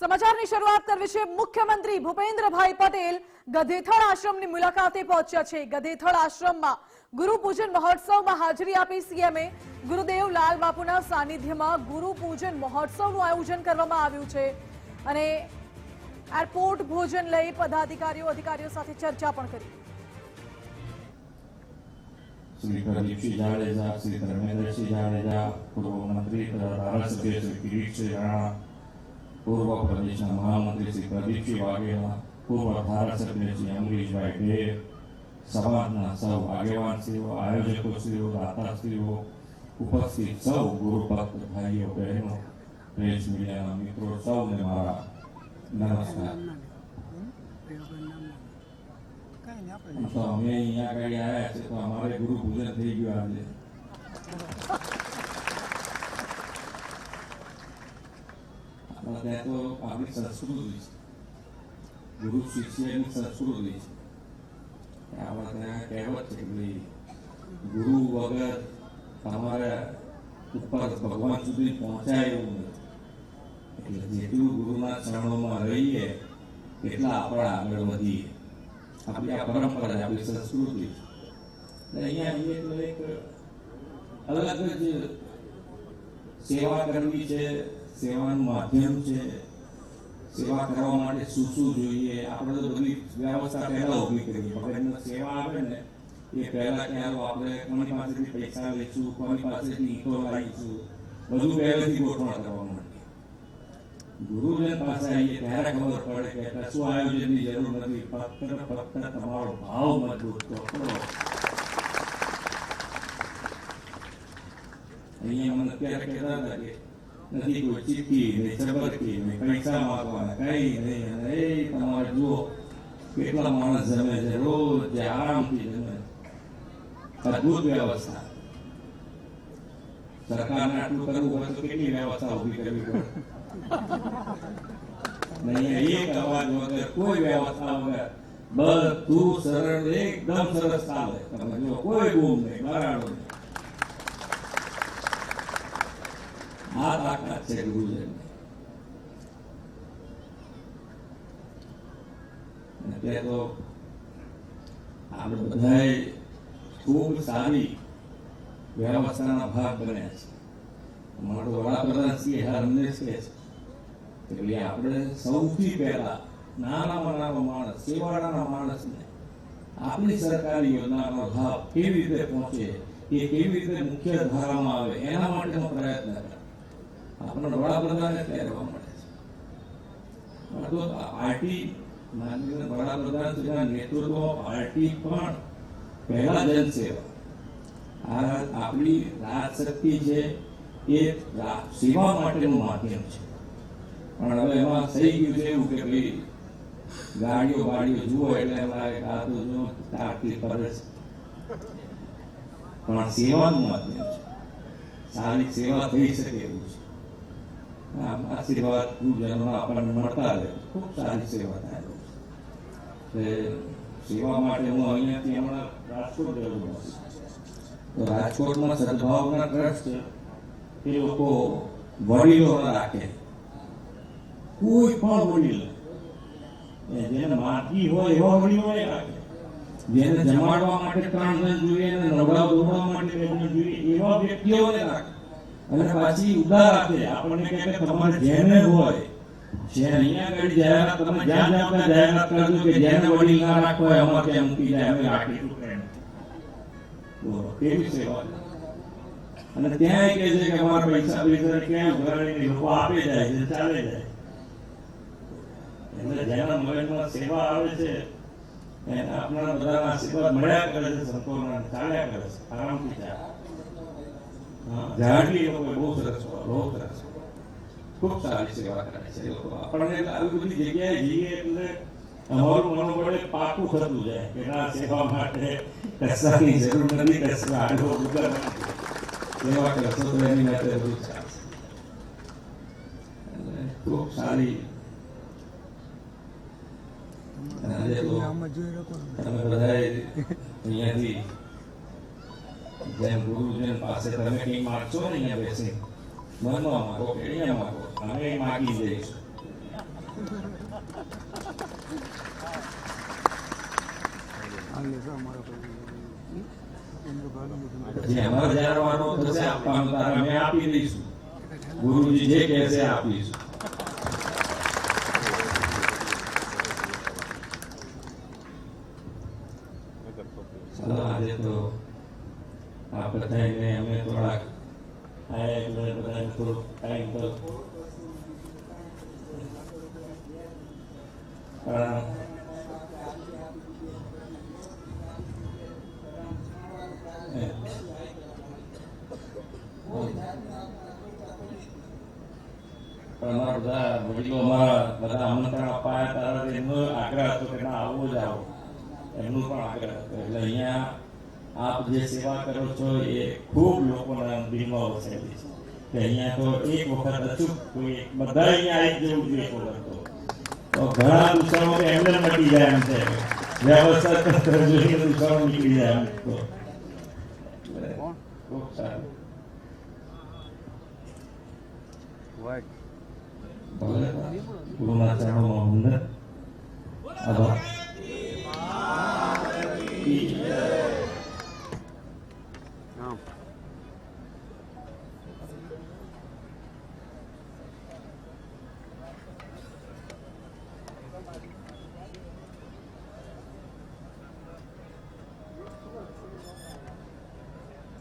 સમાચારની શરૂઆત કરવી છે. મુખ્યમંત્રી ભૂપેન્દ્રભાઈ પટેલ ગધેથળ આશ્રમની મુલાકાતે પહોંચ્યા છે. ગધેથળ આશ્રમમાં ગુરુ પૂજન મહોત્સવમાં હાજરી આપી સીએમએ ગુરુદેવ લાલ બાપુના સાનિધ્યમાં ગુરુ પૂજન મહોત્સવનું આયોજન કરવામાં આવ્યું છે. અને એરપોર્ટ ભોજન લઈ પદાધિકારીઓ, અધિકારીઓ સાથે ચર્ચા પણ કરી. જાડેજા પૂર્વ પ્રદેશના મહામંત્રી શ્રી પ્રદીપસિંહ વાઘેલા પૂર્વ ધારાસભ્ય શ્રી અમરીશભાઈ ઢેર સમાજના સૌ આગેવાનશ્રીઓ આયોજકોશ્રીઓ દાતાશ્રીઓ ઉપસ્થિત સૌ ગુરુ ભક્ત ભાઈઓ બહેનો પ્રેસ મીડિયાના મિત્રો સૌને મારા નમસ્કાર આમ તો અમે અહીંયા આગળ આવ્યા છે તો અમારે ગુરુ પૂજન થઈ ગયું આજે આપણા ત્યાં તો આપણી સંસ્કૃતિ છે ગુરુ શિષ્યની સંસ્કૃતિ છે આમાં ત્યાં કહેવત છે કે ભાઈ ગુરુ વગર તમારા ઉપર ભગવાન સુધી પહોંચાય એવું નથી એટલે જેટલું ગુરુના ચરણોમાં રહીએ એટલા આપણે આગળ વધીએ આપણી આ પરંપરા આપણી સંસ્કૃતિ. એટલે અહીંયા એક અલગ જ સેવા કરવી છે સેવાનું માધ્યમ છે. સેવા કરવા માટે શું શું જોઈએ? આપણે તો બધી વ્યવસ્થા પહેલા ઊભી કરી મગજમાં સેવા આવે ને, એ પહેલા ક્યાં આપણે કોની પાસેથી પૈસા લઈશું, કોની પાસેથી ઈંટો લાવીશું. બધું પહેલેથી ગોઠવણ કરવા માટે ગુરુજન પાસે આવીએ, ત્યારે ખબર પડે કે કશું આયોજનની જરૂર નથી. ફક્ત ને ફક્ત તમારો ભાવ મજબૂત કરો અહીંયા મને અત્યારે કહેતા હતા કે નથી કોઈ ચીઠી નહીં ચબરકી નહીં પૈસા માંગવાના કઈ નહીં એ તમારે જુઓ કેટલા માણસ જમે છે રોજ જે આરામથી જમે અદભુત વ્યવસ્થા સરકારને આટલું કરવું હોય તો કેટલી વ્યવસ્થા ઊભી કરવી પડે નહીં એક અવાજ વગર કોઈ વ્યવસ્થા વગર બધું સરળ, એકદમ સરસ ચાલે. તમે જો કોઈ ગુમ નહીં બરાબર નહીં. આ તાકાત છે ગુરુજન એટલે તો આપણે બધાએ ખૂબ સારી વ્યવસ્થાના ભાગ બન્યા છે મારો વડાપ્રધાન શ્રી હરમેશ કહે છે એટલે આપણે સૌથી પહેલા નાનામાં નાનો માણસ સેવાળાના માણસને આપણી સરકારી યોજનાનો લાભ કેવી રીતે પહોંચે એ કેવી રીતે મુખ્ય ધારામાં આવે એના માટેનો પ્રયત્ન કરે આપણને વડાપ્રધાને રહેવા મળે છે. પાર્ટી માનનીય વડાપ્રધાન શ્રીના નેતૃત્વમાં પાર્ટી પણ પહેલા જનસેવા આ આપણી રાજશક્તિ છે, એ સેવા માટેનું માધ્યમ છે. પણ હવે એમાં થઈ ગયું છે એવું કે ભાઈ ગાડીઓ વાડીઓ જુઓ એટલે એમ લાગે કે આ તો જો તાકલી ફરે છે પણ સેવાનું માધ્યમ છે. સારી સેવા થઈ શકે એવું છે. આશીર્વાદ પૂજનો આપણને મળતા રહે. ખૂબ સારી સેવા થાય. છે સેવા માટે હું અહીંયાથી હમણાં રાજકોટ ગયો. તો રાજકોટમાં સદભાવના ટ્રસ્ટ એ લોકો વડીલો રાખે. કોઈ પણ વડીલ જેને માટી હોય એવા વડીલો રાખે. જેને જમાડવા માટે ત્રણ જણ જોઈએ અને નવડા દોડવા માટે જોઈએ, એવા વ્યક્તિઓને રાખે. અને પાછી ઉદાર આપે આપણને કે તમારે જેને હોય છે કે અમારા પૈસા પૈસા ક્યાં આપે જાય છે, ચાલે જાય. એટલે જેના મગજમાં સેવા આવે છે આપણા બધાના આશીર્વાદ મળ્યા કરે છે સંતોના ચાલ્યા કરે છે, આરામથી હા, ઝાડલી લોકો બહુ સરસ બહુ સરસ ખૂબ સારી સેવા કરે છે એ લોકો. આપણને આવી બધી જગ્યાએ જઈએ એટલે અમારું મનોબળ પાકું થતું જાય કે ના સેવા માટે કશાની જરૂર નથી કશા આડો વગર સેવા કરશો તો એની માટે બધું ચાલશે ખૂબ સારી. અને આજે તો તમે બધાએ અહીંયાથી જેમ ગુરુજન પાસે તમે કંઈ માગશો ને અહીંયા બેસી મનમાં માગો કે અહીંયા માગો, અમે માગી જઈશું. આપી દઈશું. ગુરુજી જે કહેશે આપીશું. આજે તો આ બધાને અમે થોડાક અમારા બધા વડીલો બધા આમંત્રણ અપાયા તારા એમનો આગ્રહ હતો કે ના આવવો જ આવો. એમનું પણ આગ્રહ હતો એટલે અહીંયા આપ જે સેવા કરો છો એ ખૂબ લોકોના દિલમાં વસેલી છે. કે અહીંયા તો એક વખત અચૂક કોઈ બધા અહીંયા આવી જવું જોઈએ એક તો ઘણા દુષ્કર્મો કે એમને મટી જાય એમ છે. વ્યવસ્થા જોઈએ દુષ્કર્મો નીકળી જાય એમ તો. ખૂબ સારું. ભલે. ગુરુના ચરણોમાં આભાર